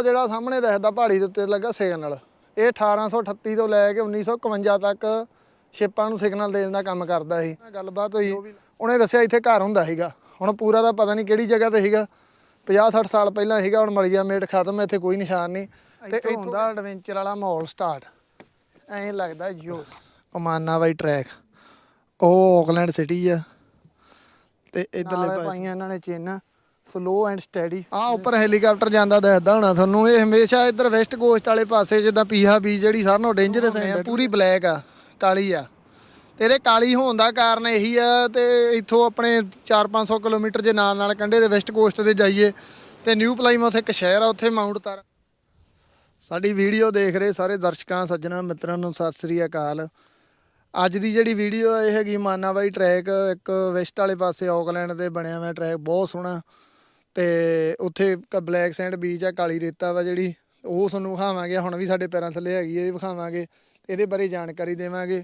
ਉਹ ਜਿਹੜਾ ਸਾਹਮਣੇ ਦਿਖਦਾ ਪਹਾੜੀ ਦੇ ਉੱਤੇ ਲੱਗਾ ਸਿਗਨਲ ਇਹ 1838 ਤੋਂ ਲੈ ਕੇ 1951 ਤੱਕ ਸ਼ਿਪਾਂ ਨੂੰ ਸਿਗਨਲ ਦੇਣ ਦਾ ਕੰਮ ਕਰਦਾ ਸੀ। ਗੱਲਬਾਤ ਹੋਈ ਉਹਨੇ ਦੱਸਿਆ ਇੱਥੇ ਘਰ ਹੁੰਦਾ ਸੀਗਾ। ਹੁਣ ਪੂਰਾ ਦਾ ਪਤਾ ਨਹੀਂ ਕਿਹੜੀ ਜਗ੍ਹਾ ਤੇ ਸੀਗਾ। 50 60 ਸਾਲ ਪਹਿਲਾਂ ਸੀਗਾ ਹੁਣ ਮਲੀਆ ਮੇਟ ਖਤਮ ਇੱਥੇ ਕੋਈ ਨਿਸ਼ਾਨ ਨਹੀਂ। ਤੇ ਇੱਥੋਂ ਹੁੰਦਾ ਐਡਵੈਂਚਰ ਵਾਲਾ ਮਾਹੌਲ ਸਟਾਰਟ ਐਂ ਲੱਗਦਾ ਜੋ ਓਮਾਨਾ ਬਾਈ ਟਰੈਕ ਉਹ ਆਕਲੈਂਡ ਸਿਟੀ ਆ। ਤੇ ਇਧਰਲੇ ਪਾਸੇ ਪਾਈਆਂ ਇਹਨਾਂ ਨੇ ਚੇਨਾਂ। ਸਲੋ ਐਂਡ ਸਟੈਡੀ ਆ ਉੱਪਰ ਹੈਲੀਕਾਪਟਰ ਜਾਂਦਾ ਦਿਖਦਾ ਹੋਣਾ ਤੁਹਾਨੂੰ। ਇਹ ਹਮੇਸ਼ਾ ਇੱਧਰ ਵੈਸਟ ਕੋਸਟ ਵਾਲੇ ਪਾਸੇ ਜਿੱਦਾਂ ਪੀਹਾ ਬੀ ਜਿਹੜੀ ਸਾਰਿਆਂ ਨਾਲੋਂ ਡੇਂਜਰਸ ਹੈ ਪੂਰੀ ਬਲੈਕ ਆ ਕਾਲੀ ਆ। ਤੇ ਇਹਦੇ ਕਾਲੀ ਹੋਣ ਦਾ ਕਾਰਨ ਇਹੀ ਆ ਤੇ ਇੱਥੋਂ ਆਪਣੇ 4-500 ਕਿਲੋਮੀਟਰ ਜੇ ਨਾਲ ਨਾਲ ਕੰਢੇ ਦੇ ਵੈਸਟ ਕੋਸਟ ਤੇ ਜਾਈਏ ਤੇ ਨਿਊ ਪਲਾਈਮੌਥ ਇੱਕ ਸ਼ਹਿਰ ਆ ਉੱਥੇ ਮਾਊਂਟ ਤਾਰਾ ਸਾਡੀ ਵੀਡੀਓ ਦੇਖ ਰਹੇ ਸਾਰੇ ਦਰਸ਼ਕਾਂ ਸੱਜਣਾ ਮਿੱਤਰਾਂ ਨੂੰ ਸਤਿ ਸ੍ਰੀ ਅਕਾਲ। ਅੱਜ ਦੀ ਜਿਹੜੀ ਵੀਡੀਓ ਇਹ ਹੈਗੀ ਮਾਨਾ ਬਾਈ ਟਰੈਕ ਇੱਕ ਵੈਸਟ ਵਾਲੇ ਪਾਸੇ ਆਕਲੈਂਡ ਦੇ ਬਣਿਆ ਹੋਇਆ ਟਰੈਕ ਬਹੁਤ ਸੋਹਣਾ। ਤੇ ਉੱਥੇ ਇੱਕ ਬਲੈਕ ਸੈਂਡ ਬੀਚ ਆ, ਕਾਲੀ ਰੇਤਾ ਵਾ ਜਿਹੜੀ, ਉਹ ਤੁਹਾਨੂੰ ਵਿਖਾਵਾਂਗੇ, ਹੁਣ ਵੀ ਸਾਡੇ ਪੈਰਾਂ ਥੱਲੇ ਹੈਗੀ ਹੈ ਇਹ ਵਿਖਾਵਾਂਗੇ, ਇਹਦੇ ਬਾਰੇ ਜਾਣਕਾਰੀ ਦੇਵਾਂਗੇ।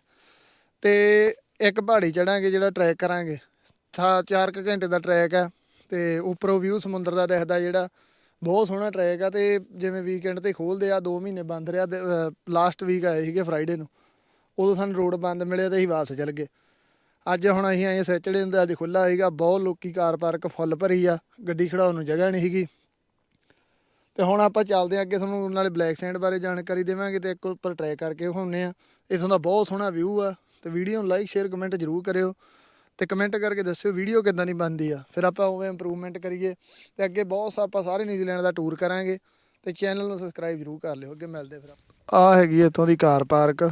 ਤੇ ਇੱਕ ਪਹਾੜੀ ਚੜਾਂਗੇ ਜਿਹੜਾ ਟਰੈਕ ਕਰਾਂਗੇ 4 ਘੰਟੇ ਦਾ ਟਰੈਕ ਆ, ਤੇ ਉੱਪਰੋਂ ਵਿਊ ਸਮੁੰਦਰ ਦਾ ਦਿਖਦਾ ਜਿਹੜਾ, ਬਹੁਤ ਸੋਹਣਾ ਟਰੈਕ ਆ, ਤੇ ਜਿਵੇਂ ਵੀਕਐਂਡ ਤੇ ਖੋਲਦੇ ਆ 2 ਮਹੀਨੇ ਬੰਦ ਰਿਹਾ ਲਾਸਟ ਵੀਕ ਆਏ ਸੀਗੇ ਫਰਾਈਡੇ ਨੂੰ, ਉਦੋਂ ਸਾਨੂੰ ਰੋਡ ਬੰਦ ਮਿਲਿਆ ਤੇ ਅਸੀਂ ਵਾਪਸ ਚੱਲ ਗਏ। ਅੱਜ ਹੁਣ ਅਸੀਂ ਆਏ ਸੈਚਰਡੇ ਨੂੰ ਤੇ ਅੱਜ ਖੁੱਲਾ ਸੀਗਾ, ਬਹੁਤ ਲੋਕੀ ਕਾਰ ਪਾਰਕ ਫੁੱਲ ਭਰੀ ਆ, ਗੱਡੀ ਖੜਾਉਣ ਨੂੰ ਜਗ੍ਹਾ ਨਹੀਂ ਸੀਗੀ। ਤੇ ਹੁਣ ਆਪਾਂ ਚੱਲਦੇ ਆ ਅੱਗੇ ਤੁਹਾਨੂੰ ਨਾਲੇ ਬਲੈਕ ਸੈਂਡ ਬਾਰੇ ਜਾਣਕਾਰੀ ਦੇਵਾਂਗੇ ਤੇ ਇੱਕ ਉੱਪਰ ਟਰੈਕ ਕਰਕੇ ਵਿਖਾਉਂਦੇ ਆ ਇਥੋਂ ਦਾ ਬਹੁਤ ਸੋਹਣਾ ਵਿਊ ਆ ਤੇ ਵੀਡੀਓ ਨੂੰ ਲਾਈਕ ਸ਼ੇਅਰ ਕਮੈਂਟ ਜ਼ਰੂਰ ਕਰਿਓ ਤੇ ਕਮੈਂਟ ਕਰਕੇ ਦੱਸਿਓ ਵੀਡੀਓ ਕਿੱਦਾਂ ਦੀ ਬਣਦੀ ਆ। ਫਿਰ ਆਪਾਂ ਉਵੇਂ ਇੰਪਰੂਵਮੈਂਟ ਕਰੀਏ ਤੇ ਅੱਗੇ ਬਹੁਤ ਆਪਾਂ ਸਾਰੇ ਨਿਊਜ਼ੀਲੈਂਡ ਦਾ ਟੂਰ ਕਰਾਂਗੇ ਤੇ ਚੈਨਲ ਨੂੰ ਸਬਸਕ੍ਰਾਈਬ ਜ਼ਰੂਰ ਕਰ ਲਿਓ। ਅੱਗੇ ਮਿਲਦੇ ਫਿਰ ਆ ਹੈਗੀ ਇੱਥੋਂ ਦੀ ਕਾਰ ਪਾਰਕ।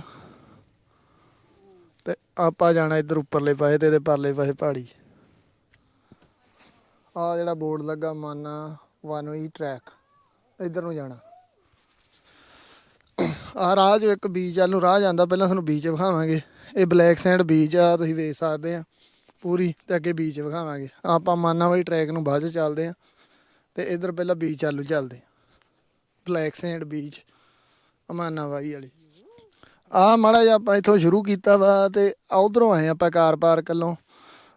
ਆਪਾਂ ਜਾਣਾ ਇੱਧਰ ਉੱਪਰਲੇ ਪਾਸੇ ਤੇ ਇਹਦੇ ਪਰਲੇ ਪਾਸੇ ਪਹਾੜੀ ਆ ਜਿਹੜਾ ਬੋਰਡ ਲੱਗਾ ਮਾਨਾ ਵਨ ਵੀ ਟਰੈਕ ਇੱਧਰ ਨੂੰ ਜਾਣਾ। ਆ ਰਾਹ ਜੋ ਇੱਕ ਬੀਚ ਵੱਲ ਨੂੰ ਰਾਹ ਜਾਂਦਾ, ਪਹਿਲਾਂ ਤੁਹਾਨੂੰ ਬੀਚ ਵਿਖਾਵਾਂਗੇ। ਇਹ ਬਲੈਕ ਸੈਂਡ ਬੀਚ ਆ, ਤੁਸੀਂ ਵੇਖ ਸਕਦੇ ਆ, ਪੂਰੀ ਤੇ ਅੱਗੇ ਬੀਚ ਵਿਖਾਵਾਂਗੇ। ਆਪਾਂ ਮਾਨਾ ਵਾਲੀ ਟਰੈਕ ਨੂੰ ਬਾਅਦ ਚ ਚੱਲਦੇ ਆ, ਤੇ ਇੱਧਰ ਪਹਿਲਾਂ ਬੀਚ ਵੱਲ ਨੂੰ ਚੱਲਦੇ ਆ। ਬਲੈਕ ਸੈਂਡ ਬੀਚ ਅਮਾਨਾ ਵਾਈ ਵਾਲੀ। ਆ ਮਾੜਾ ਜਿਹਾ ਆਪਾਂ ਇੱਥੋਂ ਸ਼ੁਰੂ ਕੀਤਾ ਵਾ ਤੇ ਉਧਰੋਂ ਆਏ ਆਪਾਂ ਕਾਰ ਪਾਰਕ ਵੱਲੋਂ।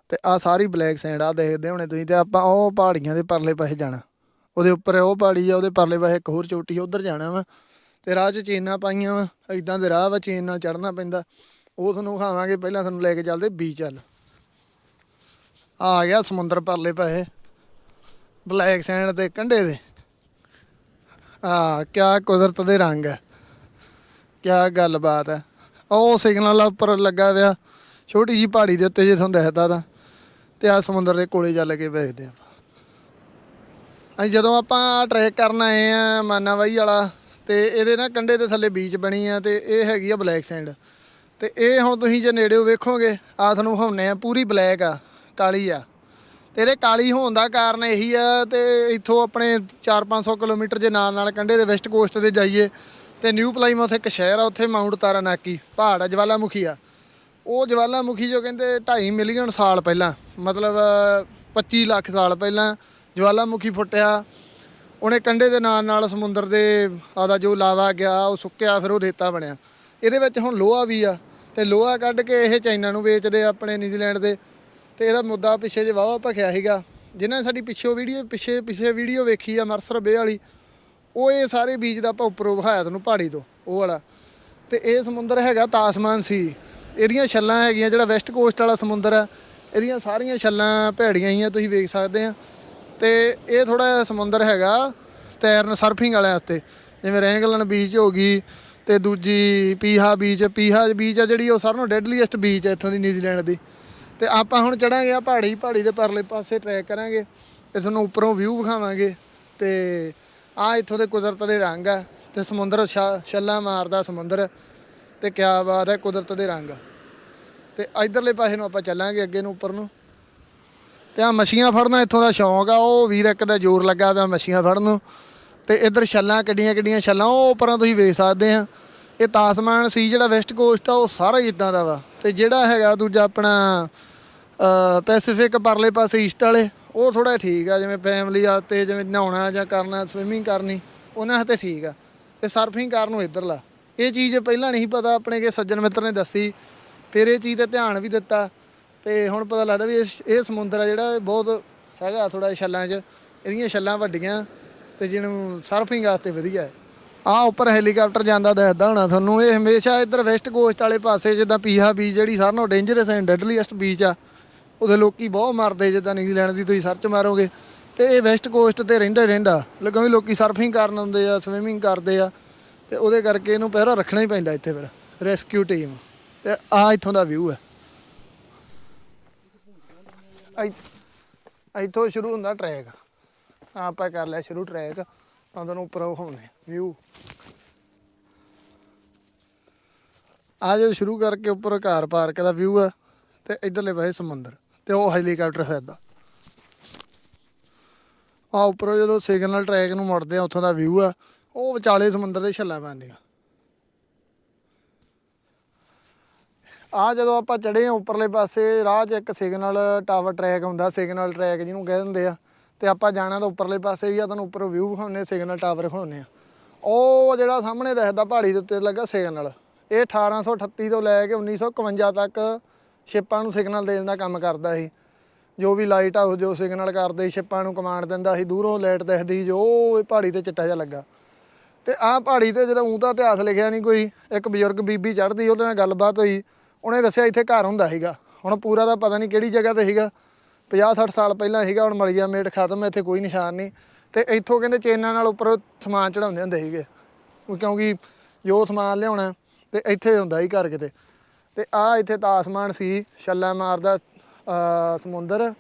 ਤੇ ਆ ਸਾਰੀ ਬਲੈਕ ਸੈਂਡ ਆ ਦੇਖਦੇ ਹੋਣੇ ਤੁਸੀਂ ਤੇ ਆਪਾਂ ਉਹ ਪਹਾੜੀਆਂ ਦੇ ਪਰਲੇ ਪਾਸੇ ਜਾਣਾ। ਉਹਦੇ ਉੱਪਰ ਉਹ ਪਹਾੜੀ ਆ, ਉਹਦੇ ਪਰਲੇ ਪਾਸੇ ਇੱਕ ਹੋਰ ਚੋਟੀ ਉਧਰ ਜਾਣਾ ਵਾ। ਤੇ ਰਾਹ 'ਚ ਚੇਨਾਂ ਪਾਈਆਂ ਵਾ ਇਦਾਂ ਦੇ ਰਾਹ ਵਾ, ਚੇਨ ਨਾਲ ਚੜਨਾ ਪੈਂਦਾ। ਉਹ ਤੁਹਾਨੂੰ ਵਿਖਾਵਾਂਗੇ, ਪਹਿਲਾਂ ਤੁਹਾਨੂੰ ਲੈ ਕੇ ਚੱਲਦੇ ਬੀਚ ਵੱਲ ਆ ਗਿਆ ਸਮੁੰਦਰ ਪਰਲੇ ਪਾਸੇ, ਬਲੈਕ ਸੈਂਡ ਦੇ ਕੰਢੇ ਦੇ ਆ ਕਿਆ ਕੁਦਰਤ ਦੇ ਰੰਗ ਹੈ ਕਿਆ ਗੱਲਬਾਤ ਹੈ? ਉਹ ਸਿਗਨਲ ਉੱਪਰ ਲੱਗਾ ਹੋਇਆ ਛੋਟੀ ਜੀ ਪਹਾੜੀ ਦੇ ਉੱਤੇ ਜੇ ਤੁਹਾਨੂੰ ਦਿਖਦਾ ਤਾਂ। ਤੇ ਆ ਸਮੁੰਦਰ ਦੇ ਕੋਲੇ ਚੱਲ ਕੇ ਵੇਖਦੇ ਆਪਾਂ। ਅਸੀਂ ਜਦੋਂ ਆਪਾਂ ਟਰੈਕ ਕਰਨ ਆਏ ਆ ਮਾਨਾਵਾਈ ਵਾਲਾ, ਤੇ ਇਹਦੇ ਨਾ ਕੰਢੇ ਦੇ ਥੱਲੇ ਬੀਚ ਬਣੀ ਆ ਤੇ ਇਹ ਹੈਗੀ ਆ ਬਲੈਕ ਸੈਂਡ ਤੇ ਇਹ ਹੁਣ ਤੁਸੀਂ ਜੇ ਨੇੜਿਓ ਵੇਖੋਗੇ ਆ ਤੁਹਾਨੂੰ ਵਿਖਾਉਨੇ ਆ ਪੂਰੀ ਬਲੈਕ ਆ, ਕਾਲੀ ਆ। ਤੇ ਇਹਦੇ ਕਾਲੀ ਹੋਣ ਦਾ ਕਾਰਨ ਇਹੀ ਆ ਤੇ ਇੱਥੋਂ ਆਪਣੇ 4-500 ਕਿਲੋਮੀਟਰ ਦੇ ਨਾਲ ਨਾਲ ਕੰਢੇ ਦੇ ਵੈਸਟ ਕੋਸਟ ਤੇ ਜਾਈਏ। ਤੇ ਨਿਊ ਪਲਾਈਮੌਥ ਇੱਕ ਸ਼ਹਿਰ ਆ, ਉੱਥੇ ਮਾਊਂਟ ਤਾਰਾਨਾਕੀ, ਪਹਾੜ ਆ, ਜਵਾਲਾਮੁਖੀ ਆ। ਉਹ ਜਵਾਲਾਮੁਖੀ ਜੋ ਕਹਿੰਦੇ 2.5 ਮਿਲੀਅਨ ਸਾਲ ਪਹਿਲਾਂ, ਮਤਲਬ 25 ਲੱਖ ਸਾਲ ਪਹਿਲਾਂ ਜਵਾਲਾਮੁਖੀ ਫੁੱਟਿਆ। ਉਹਨੇ ਕੰਢੇ ਦੇ ਨਾਲ ਨਾਲ ਸਮੁੰਦਰ ਦੇ ਆਦਾ ਜੋ ਲਾਵਾ ਗਿਆ, ਉਹ ਸੁੱਕਿਆ, ਫਿਰ ਉਹ ਰੇਤਾ ਬਣਿਆ। ਇਹਦੇ ਵਿੱਚ ਹੁਣ ਲੋਹਾ ਵੀ ਆ, ਤੇ ਲੋਹਾ ਕੱਢ ਕੇ ਇਹ ਚਾਈਨਾ ਨੂੰ ਵੇਚਦੇ ਆ ਆਪਣੇ ਨਿਊਜ਼ੀਲੈਂਡ ਦੇ। ਤੇ ਇਹਦਾ ਮੁੱਦਾ ਪਿੱਛੇ ਜੇ ਵਾਵਾ ਭਖਿਆ ਸੀਗਾ ਜਿਨ੍ਹਾਂ ਨੇ ਸਾਡੀ ਪਿੱਛੇ ਵੀਡੀਓ ਪਿੱਛੇ ਪਿੱਛੇ ਵੀਡੀਓ ਵੇਖੀ ਆ ਮਰਸਰ ਬੇ ਵਾਲੀ ਉਹ ਇਹ ਸਾਰੇ ਬੀਜ ਦਾ ਆਪਾਂ ਉੱਪਰੋਂ ਵਿਖਾਇਆ ਤੁਹਾਨੂੰ ਪਹਾੜੀ ਤੋਂ, ਉਹ ਵਾਲਾ। ਤੇ ਇਹ ਸਮੁੰਦਰ ਹੈਗਾ ਤਾਸਮਾਨ ਸੀ। ਇਹਦੀਆਂ ਛੱਲਾਂ ਹੈਗੀਆਂ ਜਿਹੜਾ ਵੈਸਟ ਕੋਸਟ ਵਾਲਾ ਸਮੁੰਦਰ ਆ, ਇਹਦੀਆਂ ਸਾਰੀਆਂ ਛੱਲਾਂ ਭੈੜੀਆਂ ਹੀ ਆ, ਤੁਸੀਂ ਵੇਖ ਸਕਦੇ ਆ। ਤੇ ਇਹ ਥੋੜਾ ਸਮੁੰਦਰ ਹੈਗਾ ਤੈਰਨ ਸਰਫਿੰਗ ਵਾਲਿਆਂ ਵਾਸਤੇ। ਜਿਵੇਂ ਰੈਂਗਲਨ ਬੀਚ ਹੋ ਗਈ ਤੇ ਦੂਜੀ ਪੀਹਾ ਬੀਚ ਪੀਹਾ ਬੀਚ ਆ ਜਿਹੜੀ ਉਹ ਸਾਰਿਆਂ ਨੂੰ ਡੈਡਲੀਐਸਟ ਬੀਚ ਆ ਇੱਥੋਂ ਦੀ ਨਿਊਜ਼ੀਲੈਂਡ ਦੀ। ਤੇ ਆਪਾਂ ਹੁਣ ਚੜਾਂਗੇ ਆ ਪਹਾੜੀ ਪਹਾੜੀ ਦੇ ਪਰਲੇ ਪਾਸੇ ਟਰੈਕ ਕਰਾਂਗੇ ਤੇ ਤੁਹਾਨੂੰ ਉੱਪਰੋਂ ਵਿਊ ਵਿਖਾਵਾਂਗੇ ਤੇ ਆ ਇੱਥੋਂ ਦੇ ਕੁਦਰਤ ਦੇ ਰੰਗ ਆ ਤੇ ਸਮੁੰਦਰ ਛ- ਛੱਲਾਂ ਮਾਰਦਾ ਸਮੁੰਦਰ ਤੇ ਕਿਆ ਬਾਤ ਹੈ ਕੁਦਰਤ ਦੇ ਰੰਗ। ਤੇ ਇਧਰਲੇ ਪਾਸੇ ਨੂੰ ਆਪਾਂ ਚੱਲਾਂਗੇ ਅੱਗੇ ਨੂੰ ਉੱਪਰ ਨੂੰ। ਤੇ ਆ ਮੱਛੀਆਂ ਫੜਨਾ ਇੱਥੋਂ ਦਾ ਸ਼ੌਂਕ ਆ, ਉਹ ਵੀਰ ਇੱਕ ਦਾ ਜ਼ੋਰ ਲੱਗਾ ਪਿਆ ਮੱਛੀਆਂ ਫੜਨ ਨੂੰ। ਤੇ ਇੱਧਰ ਛੱਲਾਂ ਕਿੱਡੀਆਂ ਕਿੱਡੀਆਂ ਛੱਲਾਂ, ਉਹ ਉੱਪਰਾਂ ਤੁਸੀਂ ਵੇਖ ਸਕਦੇ ਆ। ਇਹ ਤਾਸਮਾਨ ਸੀ ਜਿਹੜਾ ਵੈਸਟ ਕੋਸਟ ਆ, ਉਹ ਸਾਰਾ ਹੀ ਇਦਾਂ ਦਾ ਵਾ। ਤੇ ਜਿਹੜਾ ਹੈਗਾ ਦੂਜਾ ਆਪਣਾ ਪੈਸੀਫਿਕ ਪਰਲੇ ਪਾਸੇ ਈਸਟ ਵਾਲੇ ਉਹ ਥੋੜਾ ਠੀਕ ਆ, ਜਿਵੇਂ ਫੈਮਿਲੀ ਆ ਤੇ ਜਿਵੇਂ ਨਹਾਉਣਾ ਜਾਂ ਕਰਨਾ ਸਵਿਮਿੰਗ ਕਰਨੀ, ਉਹਨਾਂ ਹੱਥੇ ਠੀਕ ਆ। ਤੇ ਸਰਫਿੰਗ ਕਰਨ ਨੂੰ ਇੱਧਰਲਾ ਇਹ ਚੀਜ਼ ਪਹਿਲਾਂ ਨਹੀਂ ਪਤਾ ਆਪਣੇ ਕੇ ਸੱਜਣ ਮਿੱਤਰ ਨੇ ਦੱਸੀ। ਫਿਰ ਇਹ ਚੀਜ਼ ਤੇ ਧਿਆਨ ਵੀ ਦਿੱਤਾ। ਤੇ ਹੁਣ ਪਤਾ ਲੱਗਦਾ ਵੀ ਇਹ ਇਹ ਸਮੁੰਦਰ ਆ ਜਿਹੜਾ ਇਹ ਬਹੁਤ ਹੈਗਾ ਥੋੜਾ ਛੱਲਾਂ 'ਚ। ਇਹਦੀਆਂ ਛੱਲਾਂ ਵੱਡੀਆਂ ਤੇ ਜਿਹਨੂੰ ਸਰਫਿੰਗ ਵਾਸਤੇ ਵਧੀਆ। ਹੈ ਆ ਉੱਪਰ ਹੈਲੀਕਾਪਟਰ ਜਾਂਦਾ ਦੱਸਦਾ ਹੋਣਾ ਤੁਹਾਨੂੰ। ਇਹ ਹਮੇਸ਼ਾ ਇੱਧਰ ਵੈਸਟ ਕੋਸਟ ਵਾਲੇ ਪਾਸੇ ਜਿੱਦਾਂ ਪੀਹਾ ਬੀਚ ਜਿਹੜੀ ਸਾਰਿਆਂ ਨਾਲੋਂ ਡੇਂਜਰਸ ਐਂਡ ਡੈਡਲੀਐਸਟ ਬੀਚ ਆ। ਉਹਦੇ ਲੋਕੀ ਬਹੁਤ ਮਰਦੇ ਜਿੱਦਾਂ ਨਿਊਜ਼ੀਲੈਂਡ ਦੀ ਤੁਸੀਂ ਸਰਚ ਮਾਰੋਗੇ। ਤੇ ਇਹ ਵੈਸਟ ਕੋਸਟ ਤੇ ਰਹਿੰਦਾ ਹੀ ਰਹਿੰਦਾ। ਲੱਗਾਂ ਵੀ ਲੋਕੀ ਸਰਫਿੰਗ ਕਰਨ ਆਉਂਦੇ ਆ ਸਵਿਮਿੰਗ ਕਰਦੇ ਆ। ਤੇ ਉਹਦੇ ਕਰਕੇ ਇਹਨੂੰ ਪਹਿਰਾ ਰੱਖਣਾ ਹੀ ਪੈਂਦਾ ਇੱਥੇ ਫਿਰ। ਰੈਸਕਿਊ ਟੀਮ ਤੇ ਆ ਇੱਥੋਂ ਦਾ ਵਿਊ ਹੈ। ਇੱਥੋਂ ਸ਼ੁਰੂ ਹੁੰਦਾ ਟਰੈਕ ਆਪਾਂ ਕਰ ਲਿਆ ਸ਼ੁਰੂ ਟਰੈਕ ਤਾਂ ਤੁਹਾਨੂੰ ਉੱਪਰ ਵਿਖਾਉਣੇ ਵਿਊ ਆ ਜਦੋਂ ਸ਼ੁਰੂ ਕਰਕੇ ਉੱਪਰ ਘਰ ਪਾਰਕ ਦਾ ਵਿਊ ਆ ਤੇ ਇਧਰਲੇ ਪਾਸੇ ਸਮੁੰਦਰ। ਤੇ ਉਹ ਹੈਲੀਕਾਪਟਰ ਫਿਰਦਾ। ਆ ਉੱਪਰੋਂ ਜਦੋਂ ਸਿਗਨਲ ਟਰੈਕ ਨੂੰ ਮੁੜਦੇ ਆ, ਉੱਥੋਂ ਦਾ ਵਿਊ ਆ, ਉਹ ਵਿਚਾਲੇ ਸਮੁੰਦਰ ਦੇ ਛੱਲਾਂ ਪੈਂਦੀਆਂ। ਆ ਜਦੋਂ ਆਪਾਂ ਚੜੇ ਆ, ਉੱਪਰਲੇ ਪਾਸੇ ਰਾਹ 'ਚ ਇੱਕ ਸਿਗਨਲ ਟਾਵਰ ਟਰੈਕ ਹੁੰਦਾ ਸਿਗਨਲ ਟਰੈਕ ਜਿਹਨੂੰ ਕਹਿ ਦਿੰਦੇ ਆ। ਤੇ ਆਪਾਂ ਜਾਣਾ ਤਾਂ ਉੱਪਰਲੇ ਪਾਸੇ ਹੀ ਆ, ਤੁਹਾਨੂੰ ਉੱਪਰੋਂ ਵਿਊ ਵਿਖਾਉਣੇ ਸਿਗਨਲ ਟਾਵਰ ਵਿਖਾਉਣੇ ਆ ਉਹ ਜਿਹੜਾ ਸਾਹਮਣੇ ਦਿਖਦਾ, ਪਹਾੜੀ ਦੇ ਉੱਤੇ ਲੱਗਾ ਸਿਗਨਲ ਇਹ 1838 ਤੋਂ ਲੈ ਕੇ 1951 ਤੱਕ ਸ਼ਿਪਾਂ ਨੂੰ ਸਿਗਨਲ ਦੇਣ ਦਾ ਕੰਮ ਕਰਦਾ ਸੀ। ਜੋ ਵੀ ਲਾਈਟ ਹਾਊਸ ਜੋ ਸਿਗਨਲ ਕਰਦੇ ਸ਼ਿਪਾਂ ਨੂੰ ਕਮਾਂਡ ਦਿੰਦਾ ਸੀ, ਦੂਰੋਂ ਲਾਈਟ ਦਿਖਦੀ ਜੋ ਇਹ ਪਹਾੜੀ ਤੇ ਚਿੱਟਾ ਜਿਹਾ ਲੱਗਾ। ਤੇ ਆਹ ਪਹਾੜੀ ਤੇ ਜਦੋਂ ਊਂ ਤਾਂ ਇਤਿਹਾਸ ਲਿਖਿਆ ਨਹੀਂ ਕੋਈ, ਇੱਕ ਬਜ਼ੁਰਗ ਬੀਬੀ ਚੜ੍ਹਦੀ, ਉਹਦੇ ਨਾਲ ਗੱਲਬਾਤ ਹੋਈ। ਉਹਨੇ ਦੱਸਿਆ ਇੱਥੇ ਘਰ ਹੁੰਦਾ ਸੀਗਾ। ਹੁਣ ਪੂਰਾ ਦਾ ਪਤਾ ਨਹੀਂ ਕਿਹੜੀ ਜਗ੍ਹਾ ਤੇ ਸੀਗਾ। 50 60 ਸਾਲ ਪਹਿਲਾਂ ਸੀਗਾ, ਹੁਣ ਮਲੀਆ ਮੇਟ ਖਤਮ ਹੈ ਇੱਥੇ ਕੋਈ ਨਿਸ਼ਾਨ ਨਹੀਂ ਤੇ ਇੱਥੋਂ ਕਹਿੰਦੇ ਚੇਨਾਂ ਨਾਲ ਉੱਪਰ ਸਮਾਨ ਚੜਾਉਂਦੇ ਹੁੰਦੇ ਸੀਗੇ। ਕਿਉਂਕਿ ਜੋ ਸਮਾਨ ਲਿਆਉਣਾ, ਤੇ ਇੱਥੇ ਹੁੰਦਾ ਹੀ ਘਰ ਕਿਤੇ। ਤੇ ਆ ਇੱਥੇ ਤਾਂ ਆਸਮਾਨ ਸੀ, ਛੱਲਾ ਮਾਰਦਾ ਸਮੁੰਦਰ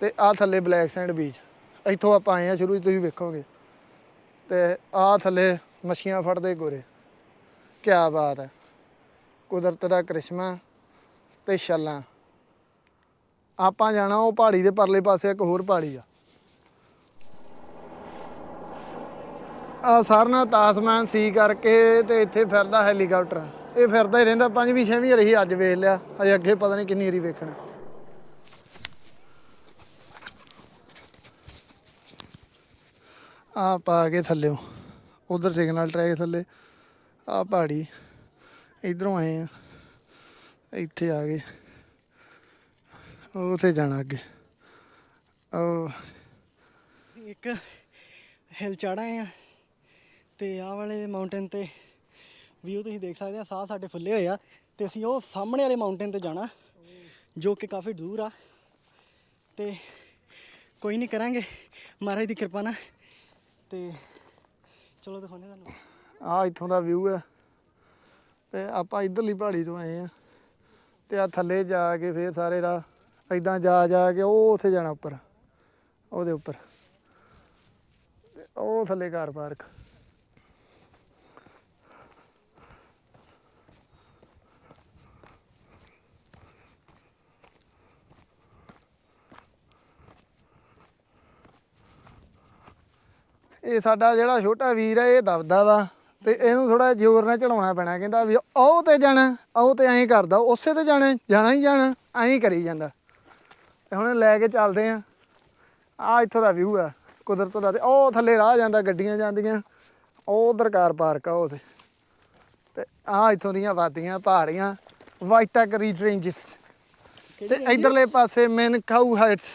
ਤੇ ਆ ਥੱਲੇ ਬਲੈਕ ਸੈਂਡ ਬੀਚ। ਇੱਥੋਂ ਆਪਾਂ ਆਏ ਆ ਸ਼ੁਰੂ 'ਚ ਤੁਸੀਂ ਵੇਖੋਗੇ। ਤੇ ਆ ਥੱਲੇ ਮੱਛੀਆਂ ਫੜਦੇ ਗੋਰੇ। ਕੀ ਬਾਤ ਹੈ। ਕੁਦਰਤ ਦਾ ਕਰਿਸ਼ਮਾ ਤੇ ਛੱਲਾਂ। ਆਪਾਂ ਜਾਣਾ ਉਹ ਪਹਾੜੀ ਦੇ ਪਰਲੇ ਪਾਸੇ, ਇੱਕ ਹੋਰ ਪਹਾੜੀ ਆ। ਆ ਸਰਨਾ ਤਾਸਮਾਨ ਸੀ ਕਰਕੇ ਤੇ ਇੱਥੇ ਫਿਰਦਾ ਹੈਲੀਕਾਪਟਰ। ਇਹ ਫਿਰਦਾ ਹੀ ਰਹਿੰਦਾ ਪੰਜਵੀਂ ਛੇਵੀਂ ਵਾਰੀ ਅੱਜ ਵੇਖ ਲਿਆ ਅਜੇ ਅੱਗੇ ਪਤਾ ਨਹੀਂ ਕਿੰਨੀ ਵਾਰੀ ਵੇਖਣਾ। ਆ ਪਾ ਕੇ ਥੱਲਿਓ, ਉਧਰ ਸਿਗਨਲ ਟਰੈਕ ਥੱਲੇ ਆ ਪਹਾੜੀ, ਇਧਰੋਂ ਆਏ ਆ, ਇੱਥੇ ਆ ਗਏ ਉਹ ਉੱਥੇ ਜਾਣਾ ਅੱਗੇ। ਉਹ ਇੱਕ ਹਿਲ ਚੜਾਏ ਆ, ਤੇ ਆ ਵਾਲੇ ਮਾਊਂਟੇਨ ਤੇ ਵਿਊ ਤੁਸੀਂ ਦੇਖ ਸਕਦੇ ਆ, ਸਾਹ ਸਾਡੇ ਫੁੱਲੇ ਹੋਏ ਆ ਤੇ ਅਸੀਂ ਉਹ ਸਾਹਮਣੇ ਵਾਲੇ ਮਾਊਂਟੇਨ ਤੇ ਜਾਣਾ, ਜੋ ਕਿ ਕਾਫੀ ਦੂਰ ਆ। ਤੇ ਕੋਈ ਨਹੀਂ ਕਰਾਂਗੇ, ਮਹਾਰਾਜ ਦੀ ਕਿਰਪਾ ਨਾਲ। ਤੇ ਚਲੋ ਦਿਖਾਉਂਦੇ ਤੁਹਾਨੂੰ। ਆ ਇੱਥੋਂ ਦਾ ਵਿਊ ਹੈ ਤੇ ਆਪਾਂ ਇਧਰਲੀ ਪਹਾੜੀ ਤੋਂ ਆਏ ਆ। ਤੇ ਆ ਥੱਲੇ ਜਾ ਕੇ ਫੇਰ ਸਾਰੇ ਰਾਹ ਇਦਾਂ ਜਾ ਜਾ ਕੇ ਉਹ ਉੱਥੇ ਜਾਣਾ ਉੱਪਰ, ਉਹਦੇ ਉੱਪਰ। ਉਹ ਥੱਲੇ ਕਾਰ ਪਾਰਕ। ਇਹ ਸਾਡਾ ਜਿਹੜਾ ਛੋਟਾ ਵੀਰ ਹੈ ਇਹ ਦਬਦਾ ਵਾ ਤੇ ਇਹਨੂੰ ਥੋੜਾ ਜ਼ੋਰ ਨਾਲ ਚੜਾਉਣਾ ਪੈਣਾ ਕਹਿੰਦਾ ਵੀ ਉਹ ਤੇ ਜਾਣਾ ਉਹ ਤੇ ਐਂ ਕਰਦਾ ਉਸੇ ਤੇ ਜਾਣਾ ਜਾਣਾ ਹੀ ਜਾਣਾ ਐਂ ਕਰੀ ਜਾਂਦਾ। ਤੇ ਹੁਣ ਲੈ ਕੇ ਚੱਲਦੇ ਆ। ਆ ਇੱਥੋਂ ਦਾ ਵਿਊ ਆ ਕੁਦਰਤ ਦਾ ਤੇ ਉਹ ਥੱਲੇ ਰਾਹ ਜਾਂਦਾ ਗੱਡੀਆਂ ਜਾਂਦੀਆਂ ਉਹ ਉਧਰ ਕਾਰ ਪਾਰਕ ਆ ਉਹ ਤੇ ਤੇ ਆ ਇੱਥੋਂ ਦੀਆਂ ਵਾਦੀਆਂ ਪਹਾੜੀਆਂ ਵਾਈਟਕ ਰੀਜ ਰੇਂਜਸ ਤੇ ਇਧਰਲੇ ਪਾਸੇ ਮੈਨਕਾਊ ਹਾਈਟਸ।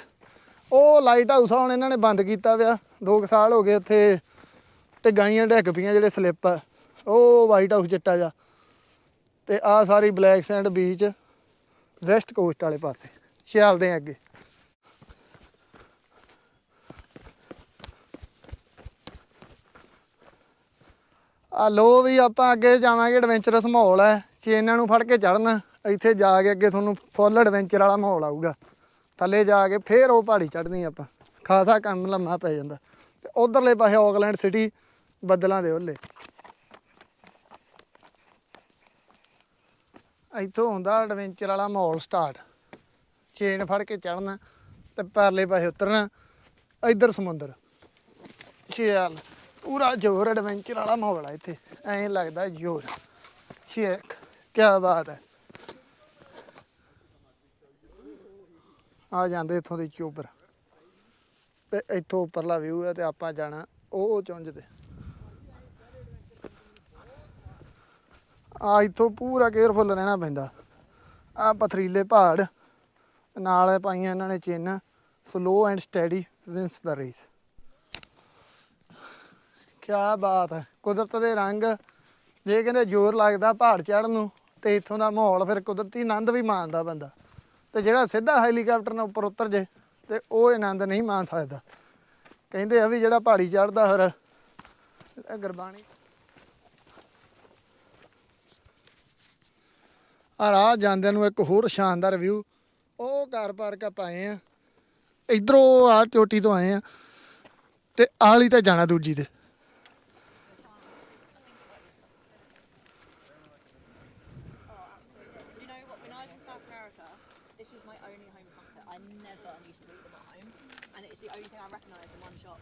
ਉਹ ਲਾਈਟ ਹਾਊਸ ਹੁਣ ਇਹਨਾਂ ਨੇ ਬੰਦ ਕੀਤਾ ਵਿਆ 2 ਸਾਲ ਹੋ ਗਏ ਉੱਥੇ ਤੇ ਗਾਈਆਂ ਡਿੱਗ ਪਈਆਂ ਜਿਹੜੇ ਸਲਿੱਪ ਆ। ਉਹ ਵਾਈਟ ਹਾਊਸ ਚਿੱਟਾ ਜਾ ਤੇ ਆ ਸਾਰੀ black sand beach west coast ਵਾਲੇ ਪਾਸੇ। ਚੱਲਦੇ ਆ ਅੱਗੇ। ਆ ਲੋ ਵੀ ਆਪਾਂ ਅੱਗੇ ਜਾਵਾਂਗੇ ਐਡਵੈਂਚਰਸ ਮਾਹੌਲ ਹੈ। ਜੇ ਇਹਨਾਂ ਨੂੰ ਫੜ ਕੇ ਚੜਨ ਇੱਥੇ ਜਾ ਕੇ ਅੱਗੇ ਤੁਹਾਨੂੰ ਫੁੱਲ ਐਡਵੈਂਚਰ ਵਾਲਾ ਮਾਹੌਲ ਆਊਗਾ। ਥੱਲੇ ਜਾ ਕੇ ਫੇਰ ਉਹ ਪਹਾੜੀ ਚੜ੍ਹਨੀ ਆਪਾਂ। ਖਾਸਾ ਕੰਮ ਲੰਮਾ ਪੈ ਜਾਂਦਾ। ਤੇ ਉਧਰਲੇ ਪਾਸੇ ਆਕਲੈਂਡ ਸਿਟੀ, ਬੱਦਲਾਂ ਦੇ ਓਲੇ ਇੱਥੋਂ ਹੁੰਦਾ ਐਡਵੈਂਚਰ ਵਾਲਾ ਮਾਹੌਲ ਸਟਾਰਟ ਚੇਨ ਫੜ ਕੇ ਚੜਨਾ ਤੇ ਪਰਲੇ ਪਾਸੇ ਉਤਰਨਾ। ਇੱਧਰ ਸਮੁੰਦਰ। ਚੱਲ ਪੂਰਾ ਜੋਰ ਐਡਵੈਂਚਰ ਵਾਲਾ ਮਾਹੌਲ ਆ ਇੱਥੇ। ਐਂ ਲੱਗਦਾ ਜੋਰ। ਚੈੱਕ ਕੀ ਬਾਤ ਹੈ। ਆ ਜਾਂਦੇ ਇੱਥੋਂ ਦੀ ਚੋਬਰ ਤੇ ਇੱਥੋਂ ਉੱਪਰਲਾ ਵਿਊ ਹੈ ਤੇ ਆਪਾਂ ਜਾਣਾ ਉਹ ਚੁੰਝ ਤੇ। ਆ ਇੱਥੋਂ ਪੂਰਾ ਕੇਅਰਫੁੱਲ ਰਹਿਣਾ ਪੈਂਦਾ। ਆ ਪਥਰੀਲੇ ਪਹਾੜ, ਨਾਲ ਪਾਈਆਂ ਇਹਨਾਂ ਨੇ ਚੇਨਾਂ slow and steady wins the race ਕਿਆ ਬਾਤ ਹੈ, ਕੁਦਰਤ ਦੇ ਰੰਗ, ਜੇ ਕਹਿੰਦੇ ਜ਼ੋਰ ਲੱਗਦਾ ਪਹਾੜ ਚੜ੍ਹਨ ਨੂੰ ਤੇ ਇੱਥੋਂ ਦਾ ਮਾਹੌਲ ਫਿਰ ਕੁਦਰਤੀ ਆਨੰਦ ਵੀ ਮਾਣਦਾ ਬੰਦਾ। ਤੇ ਜਿਹੜਾ ਸਿੱਧਾ ਹੈਲੀਕਾਪਟਰ ਨਾਲ ਉੱਪਰ ਉਤਰ ਜੇ, ਤੇ ਉਹ ਆਨੰਦ ਨਹੀਂ ਮਾਣ ਸਕਦਾ। ਕਹਿੰਦੇ ਆ ਵੀ ਜਿਹੜਾ ਪਹਾੜੀ ਚੜ੍ਹਦਾ ਫਿਰ ਗੁਰਬਾਣੀ। ਆ ਰਾਹ ਜਾਂਦਿਆਂ ਨੂੰ ਇੱਕ ਹੋਰ ਸ਼ਾਨਦਾਰ ਵਿਊ ਉਹ ਕਾਰ ਪਾਰਕ ਆਪਾਂ ਆਏ ਆ ਇਧਰੋਂ ਆ ਚੋਟੀ ਤੋਂ ਆਏ ਆ ਤੇ ਆਲੀ ਤਾਂ ਜਾਣਾ ਦੂਜੀ ਤੇ। Only thing I recognised in one shop.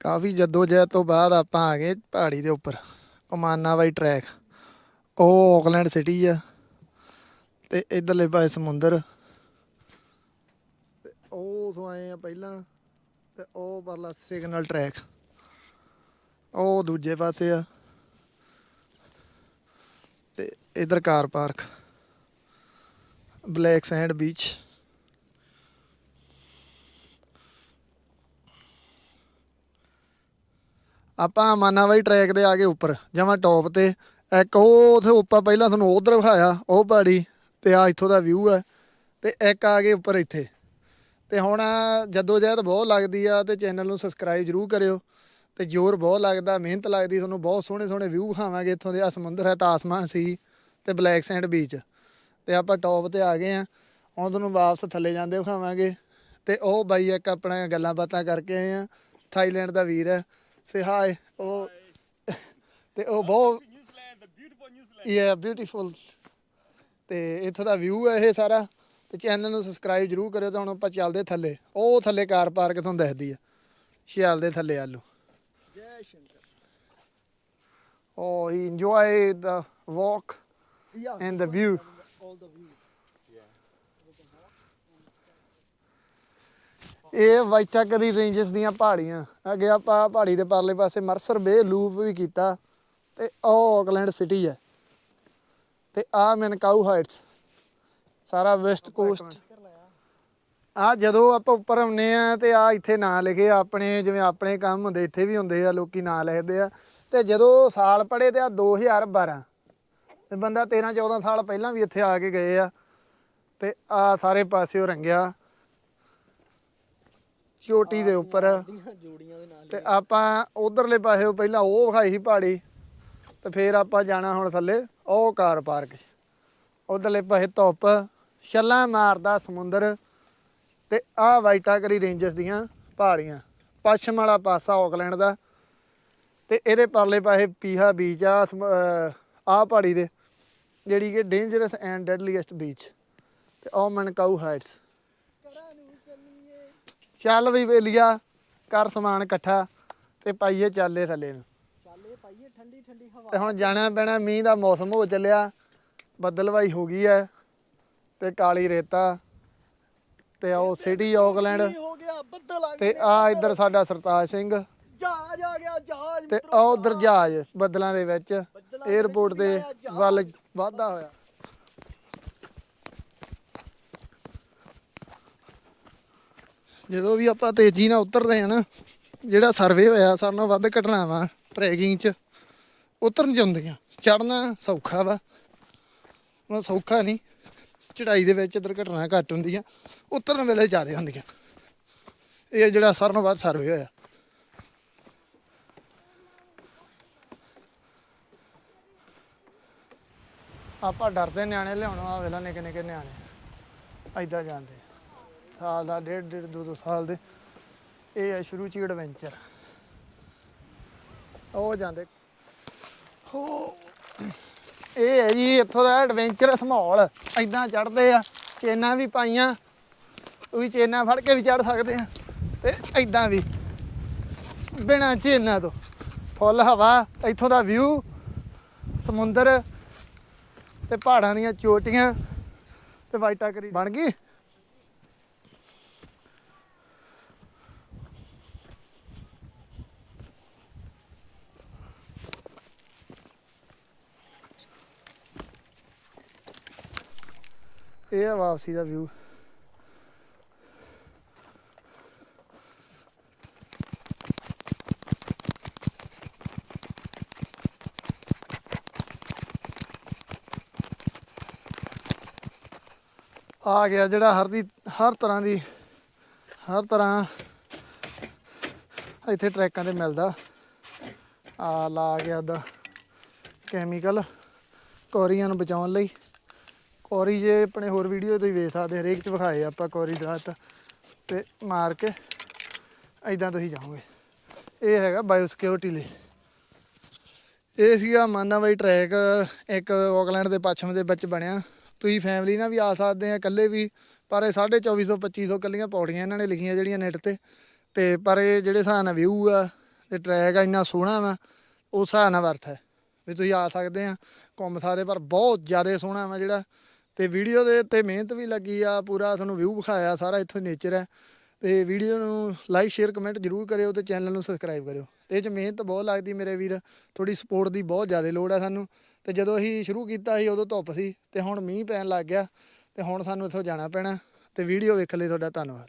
ਕਾਫੀ ਜਦੋਜਹਿਦ ਤੋਂ ਬਾਅਦ ਆਪਾਂ ਆ ਗਏ ਪਹਾੜੀ ਦੇ ਉੱਪਰ ਓਮਾਨਾ ਬਾਈ ਟਰੈਕ ਉਹ ਆਕਲੈਂਡ ਸਿਟੀ ਆ ਤੇ ਇਧਰਲੇ ਪਾਸੇ ਸਮੁੰਦਰ। ਤੇ ਉਹ ਤੋਂ ਆਏ ਆ ਪਹਿਲਾਂ ਤੇ ਉਹ ਪਰਲਾ ਸਿਗਨਲ ਟਰੈਕ ਉਹ ਦੂਜੇ ਪਾਸੇ ਆ। ਤੇ ਇਧਰ car park black sand beach. ਆਪਾਂ ਮਾਨਾਵਾਈ ਟਰੈਕ ਦੇ ਆ ਗਏ ਉੱਪਰ, ਜਮਾਂ ਟੌਪ ਤੇ। ਇੱਕ ਉਹ ਉਥੇ ਉੱਪਰ ਪਹਿਲਾਂ ਤੁਹਾਨੂੰ ਉਧਰ ਵਿਖਾਇਆ, ਉਹ ਪਹਾੜੀ ਤੇ ਆ ਇੱਥੋਂ ਦਾ ਵਿਊ ਹੈ। ਤੇ ਇੱਕ ਆ ਗਏ ਉੱਪਰ ਇੱਥੇ। ਤੇ ਹੁਣ ਜਦੋਂ ਜਹਿਦ ਬਹੁਤ ਲੱਗਦੀ ਆ ਤੇ ਚੈਨਲ ਨੂੰ ਸਬਸਕ੍ਰਾਈਬ ਜਰੂਰ ਕਰਿਓ। ਤੇ ਜ਼ੋਰ ਬਹੁਤ ਲੱਗਦਾ ਮਿਹਨਤ ਲੱਗਦੀ ਤੁਹਾਨੂੰ ਬਹੁਤ ਸੋਹਣੇ ਸੋਹਣੇ ਵਿਊ ਵਿਖਾਵਾਂਗੇ ਇੱਥੋਂ ਦੇ ਆ ਸਮੁੰਦਰ ਹੈ ਤਾਂ ਆਸਮਾਨ ਸੀ ਤੇ ਬਲੈਕ ਸੈਂਡ ਬੀਚ ਤੇ ਆਪਾਂ ਟੌਪ ਤੇ ਆ ਗਏ ਆ ਹੁਣ ਤੁਹਾਨੂੰ ਵਾਪਸ ਥੱਲੇ ਜਾਂਦੇ ਵਿਖਾਵਾਂਗੇ ਤੇ ਉਹ ਬਾਈ ਇੱਕ ਆਪਣਾ ਗੱਲਾਂ ਬਾਤਾਂ ਕਰਕੇ ਆਏ ਆ ਥਾਈਲੈਂਡ ਦਾ ਵੀਰ ਹੈ ਸੇ ਹਾਈ ਉਹ ਤੇ ਉਹ ਬਹੁਤ ਯਾ ਬਿਊਟੀਫੁਲ ਤੇ ਇੱਥੋਂ ਦਾ ਵਿਊ ਹੈ ਇਹ ਸਾਰਾ ਤੇ ਚੈਨਲ ਨੂੰ ਸਬਸਕ੍ਰਾਈਬ ਜਰੂਰ ਕਰਿਓ ਤਾਂ ਹੁਣ ਆਪਾਂ ਚੱਲਦੇ ਥੱਲੇ ਉਹ ਥੱਲੇ ਕਾਰ ਪਾਰਕ ਤੁਹਾਨੂੰ ਦਿਖਦੀ ਆ ਸ਼ਿਆਲ ਦੇ ਥੱਲੇ ਆਲੂ Jai Shankar Oh, he enjoy the walk Yeah. and the view. All the view. ਇਹ ਵਾਈਟਾਕਰੀ ਰੇਂਜਸ ਦੀਆਂ ਪਹਾੜੀਆਂ ਅੱਗੇ ਆਪਾਂ ਪਹਾੜੀ ਦੇ ਪਰਲੇ ਪਾਸੇ ਮਰਸਰ ਬੇ ਲੂਪ ਵੀ ਕੀਤਾ ਤੇ ਉਹ ਆਕਲੈਂਡ ਸਿਟੀ ਹੈ ਤੇ ਆ ਮਨਕਾਊ ਹਾਈਟਸ ਸਾਰਾ ਵੈਸਟ ਕੋਸਟ ਆ ਜਦੋਂ ਆਪਾਂ ਉੱਪਰ ਆਉਂਦੇ ਆ ਤੇ ਆ ਇੱਥੇ ਨਾਂ ਲਿਖੇ ਆਪਣੇ ਜਿਵੇਂ ਆਪਣੇ ਕੰਮ ਹੁੰਦੇ ਇੱਥੇ ਵੀ ਹੁੰਦੇ ਆ ਲੋਕੀ ਨਾਂ ਲਿਖਦੇ ਆ ਤੇ ਜਦੋਂ ਸਾਲ ਪੜੇ ਤੇ ਆ 2012 ਤੇ ਬੰਦਾ 13 14 ਸਾਲ ਪਹਿਲਾਂ ਵੀ ਇੱਥੇ ਆ ਕੇ ਗਏ ਆ, ਤੇ ਆ ਸਾਰੇ ਪਾਸਿਓ ਰੰਗਿਆ। ਚੋਟੀ ਦੇ ਉੱਪਰ ਜੋੜੀਆਂ ਦੇ ਤੇ ਆਪਾਂ ਉਧਰਲੇ ਪਾਸੇ ਪਹਿਲਾਂ ਉਹ ਵਿਖਾਈ ਸੀ ਪਹਾੜੀ, ਤੇ ਫੇਰ ਆਪਾਂ ਜਾਣਾ ਹੁਣ ਥੱਲੇ ਉਹ ਕਾਰ ਪਾਰਕ ਉਧਰਲੇ ਪਾਸੇ ਧੁੱਪ, ਛੱਲਾਂ ਮਾਰਦਾ ਸਮੁੰਦਰ, ਤੇ ਆਹ ਵਾਈਟਾਕਰੀ ਰੇਂਜਸ ਦੀਆਂ ਪਹਾੜੀਆਂ। ਪੱਛਮ ਵਾਲਾ ਪਾਸਾ ਆਕਲੈਂਡ ਦਾ ਤੇ ਇਹਦੇ ਪਰਲੇ ਪਾਸੇ ਪੀਹਾ ਬੀਚ ਆ ਆਹ ਪਹਾੜੀ ਦੇ ਜਿਹੜੀ ਕਿ ਡੇਂਜਰਸ ਐਂਡ ਡੈਡਲੀਐਸਟ ਬੀਚ ਤੇ ਉਹ ਮਨਕਾਊ ਹਾਈਟਸ ਚੱਲ ਵੀ ਵੇਲੀਆ ਕਰ ਸਮਾਨ ਇਕੱਠਾ ਤੇ ਪਾਈਏ ਚਾਲੇ ਥੱਲੇ ਨੂੰ। ਚੱਲੇ ਪਾਈਏ ਠੰਡੀ ਠੰਡੀ ਹਵਾ। ਤੇ ਹੁਣ ਜਾਣਾ ਪੈਣਾ ਮੀਂਹ ਦਾ ਮੌਸਮ ਹੋ ਚੱਲਿਆ ਬੱਦਲਵਾਈ ਹੋ ਗਈ ਐ ਤੇ ਕਾਲੀ ਰੇਤਾ ਤੇ ਉਹ ਸਿਟੀ ਆਕਲੈਂਡ ਹੋ ਗਿਆ ਬੱਦਲ ਆ ਤੇ ਆ ਇੱਧਰ ਸਾਡਾ ਸਰਤਾਜ ਸਿੰਘ ਜਹਾਜ਼ ਆ ਗਿਆ ਜਹਾਜ਼ ਤੇ ਮਿੱਤਰੋ, ਆ ਉਧਰ ਜਹਾਜ਼। ਬੱਦਲਾਂ ਦੇ ਵਿੱਚ ਬੱਦਲਾਂ ਦੇ 에어ਪੋਰਟ ਵਿੱਚ ਤੇ ਵੀ ਆਇਆ ਜਹਾਜ਼। ਵੱਲ ਵਾਧਾ ਹੋਇਆ। ਜਦੋਂ ਵੀ ਆਪਾਂ ਤੇਜ਼ੀ ਨਾਲ ਉਤਰਦੇ ਆ ਨਾ ਜਿਹੜਾ ਸਰਵੇ ਹੋਇਆ ਸਾਰਿਆਂ ਨਾਲੋਂ ਵੱਧ ਘਟਨਾਵਾਂ ਟਰੈਕਿੰਗ 'ਚ ਉਤਰਨ 'ਚ ਹੁੰਦੀਆਂ। ਚੜਨਾ ਸੌਖਾ ਵਾ। ਉਹ ਸੌਖਾ ਨਹੀਂ ਚੜਾਈ ਦੇ ਵਿੱਚ ਦੁਰਘਟਨਾ ਘੱਟ ਹੁੰਦੀਆਂ ਉਤਰਨ ਵੇਲੇ ਜ਼ਿਆਦਾ ਹੁੰਦੀਆਂ। ਇਹ ਜਿਹੜਾ ਸਾਰਿਆਂ ਨਾਲੋਂ ਵੱਧ ਸਰਵੇ ਹੋਇਆ। ਆਪਾਂ ਡਰਦੇ ਨਿਆਣੇ ਲਿਆਉਣੋਂ ਆ ਵੇਲਾ ਨਿੱਕੇ ਨਿੱਕੇ ਨਿਆਣੇ। ਐਦਾਂ ਜਾਂਦੇ। ਸਾਲ ਦਾ, ਡੇਢ ਡੇਢ, ਦੋ ਦੋ ਸਾਲ ਦੇ। ਇਹ ਹੈ ਸ਼ੁਰੂ ਚ ਐਡਵੈਂਚਰ ਉਹ ਜਾਂਦੇ। ਹੋ। ਇਹ ਹੈ ਜੀ, ਇੱਥੋਂ ਦਾ ਐਡਵੈਂਚਰਸ ਮਾਹੌਲ। ਐਦਾਂ ਚੜਦੇ ਆ, ਚੇਨਾਂ ਵੀ ਪਾਈਆਂ। ਤੁਸੀਂ ਚੇਨਾਂ ਫੜ ਕੇ ਵੀ ਚੜ ਸਕਦੇ ਆ। ਤੇ ਐਦਾਂ ਵੀ। ਬਿਨਾਂ ਚੇਨਾਂ ਤੋਂ। ਫੁੱਲ, ਹਵਾ, ਇੱਥੋਂ ਦਾ ਵਿਊ ਸਮੁੰਦਰ। ਤੇ ਪਹਾੜਾਂ ਦੀਆਂ ਚੋਟੀਆਂ ਤੇ ਵਾਈਟਾ ਕਰੀ ਬਣ ਗਈ। ਇਹ ਆ ਵਾਪਸੀ ਦਾ ਵਿਊ ਆ ਗਿਆ ਜਿਹੜਾ ਹਰ ਦੀ ਹਰ ਤਰ੍ਹਾਂ ਦੀ ਹਰ ਤਰ੍ਹਾਂ ਇੱਥੇ ਟਰੈਕਾਂ ਤੇ ਮਿਲਦਾ। ਆ ਲਾ ਗਿਆ ਦਾ ਕੈਮੀਕਲ ਕੋਰੀਆਂ ਨੂੰ ਬਚਾਉਣ ਲਈ। ਕੋਰੀ ਜੇ ਆਪਣੇ ਹੋਰ ਵੀਡੀਓ ਤੁਸੀਂ ਵੇਖ ਸਕਦੇ, ਹਰੇਕ ਚ ਵਿਖਾਏ ਆਪਾਂ ਕੋਰੀ ਦਰਖਤ ਤੇ ਮਾਰ ਕੇ ਐਦਾਂ ਤੁਸੀਂ ਜਾਓਗੇ। ਇਹ ਹੈਗਾ ਬਾਇਓ ਸਿਕਿਉਰਿਟੀ ਲਈ। ਇਹ ਸੀਗਾ ਮਾਨਾ ਬਾਈ ਟਰੈਕ ਇੱਕ ਆਕਲੈਂਡ ਦੇ ਪੱਛਮ ਦੇ ਵਿੱਚ ਬਣਿਆ। ਤੁਸੀਂ ਫੈਮਿਲੀ ਨਾਲ ਵੀ ਆ ਸਕਦੇ ਆ ਇਕੱਲੇ ਵੀ, ਪਰ ਇਹ 2450 2500 ਕੱਲੀਆਂ ਪੌੜੀਆਂ ਇਹਨਾਂ ਨੇ ਲਿਖੀਆਂ ਜਿਹੜੀਆਂ ਨੈਟ ਤੇ। ਤੇ ਪਰ ਇਹ ਜਿਹੜੇ ਹਿਸਾਬ ਨਾਲ ਵਿਊ ਆ ਤੇ ਟਰੈਕ ਆ ਇੰਨਾ ਸੋਹਣਾ ਵਾ, ਉਹ ਹਿਸਾਬ ਨਾਲ ਵਰਥ ਹੈ। ਵੀ ਤੁਸੀਂ ਆ ਸਕਦੇ ਆ, ਘੁੰਮ ਸਕਦੇ ਪਰ ਬਹੁਤ ਜ਼ਿਆਦਾ ਸੋਹਣਾ ਵਾ ਜਿਹੜਾ। ਤੇ ਵੀਡੀਓ ਦੇ ਉੱਤੇ ਮਿਹਨਤ ਵੀ ਲੱਗੀ ਆ, ਪੂਰਾ ਤੁਹਾਨੂੰ ਵਿਊ ਵਿਖਾਇਆ, ਸਾਰਾ ਇੱਥੋਂ ਨੇਚਰ ਹੈ ਤੇ ਵੀਡੀਓ ਨੂੰ ਲਾਈਕ ਸ਼ੇਅਰ ਕਮੈਂਟ ਜਰੂਰ ਕਰਿਓ ਤੇ ਚੈਨਲ ਨੂੰ ਸਬਸਕ੍ਰਾਈਬ ਕਰਿਓ। ਤੇ ਇਹ ਚ ਮਿਹਨਤ ਬਹੁਤ ਲੱਗਦੀ ਮੇਰੇ ਵੀਰ ਥੋੜੀ ਸਪੋਰਟ ਦੀ ਬਹੁਤ ਜ਼ਿਆਦਾ ਲੋੜ ਆ ਸਾਨੂੰ। ਤੇ ਜਦੋਂ ਅਸੀਂ ਸ਼ੁਰੂ ਕੀਤਾ ਸੀ, ਉਦੋਂ ਧੁੱਪ ਸੀ ਤੇ ਹੁਣ ਮੀਂਹ ਪੈਣ ਲੱਗ ਗਿਆ ਤੇ ਹੁਣ ਸਾਨੂੰ ਇੱਥੋਂ ਜਾਣਾ ਪੈਣਾ ਤੇ ਵੀਡੀਓ ਵੇਖਣ ਲਈ ਤੁਹਾਡਾ ਧੰਨਵਾਦ।